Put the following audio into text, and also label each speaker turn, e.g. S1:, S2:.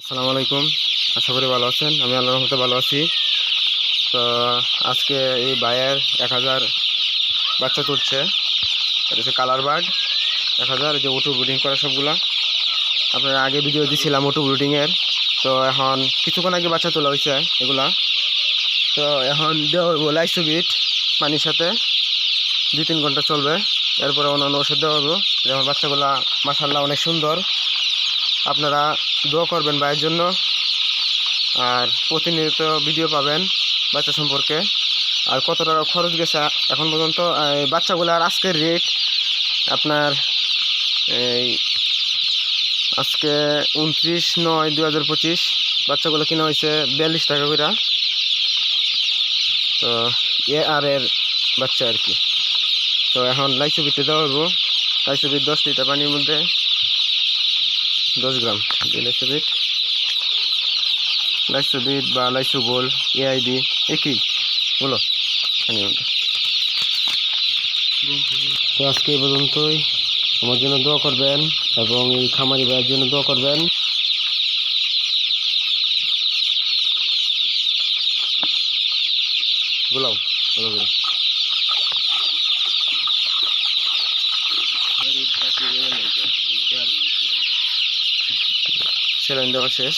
S1: আসসালামু আলাইকুম। আশা করি ভালো আছেন। আমি আল্লাহর রহমতে ভালো আছি। তো আজকে এই বায়ের এক হাজার বাচ্চা তুলছে। এটা হচ্ছে কালার বার্ড। এক হাজার যে ওটু ব্রিডিং করে সবগুলা। আপনার আগে ভিডিও দিছিলাম ওটু ব্রিডিংয়ের তো এখন কিছুক্ষণ আগে বাচ্চা তোলা হয়েছে এগুলা। তো এখন দেওয়া হইব লাইসোবিট পানির সাথে। দুই তিন ঘণ্টা চলবে। এরপরে অন্যান্য ওষুধ দেওয়া হব যেমন বাচ্চাগুলা মাসাল্লাহ অনেক সুন্দর। আপনারা দোয়া করবেন ভাইয়ের জন্য। আর প্রতিনিয়ত ভিডিও পাবেন বাচ্চা সম্পর্কে। আর কত টাকা খরচ গেছে এখন পর্যন্ত বাচ্চাগুলার আজকের রেট আপনার এই আজকে উনত্রিশ নয় দু হাজার পঁচিশ। বাচ্চাগুলো কিনা হয়েছে বিয়াল্লিশ টাকা করে তো এ আর এর বাচ্চা আর কি। তো এখন লাইসোবিটে দেওয়া হইব। লাইসোবিট দশ লিটার পানির মধ্যে দশ গ্রাম। লাইসোবিট লাইসোবিট বা লাইসোগোল এআইডি একই বলো। পানির মধ্যে তো আজকে এই পর্যন্তই। আমার জন্য দোয়া করবেন এবং এই খামারি ভাইয়ের জন্য দোয়া করবেন। গোলাও ভালো সেলাইন দেওয়া শেষ।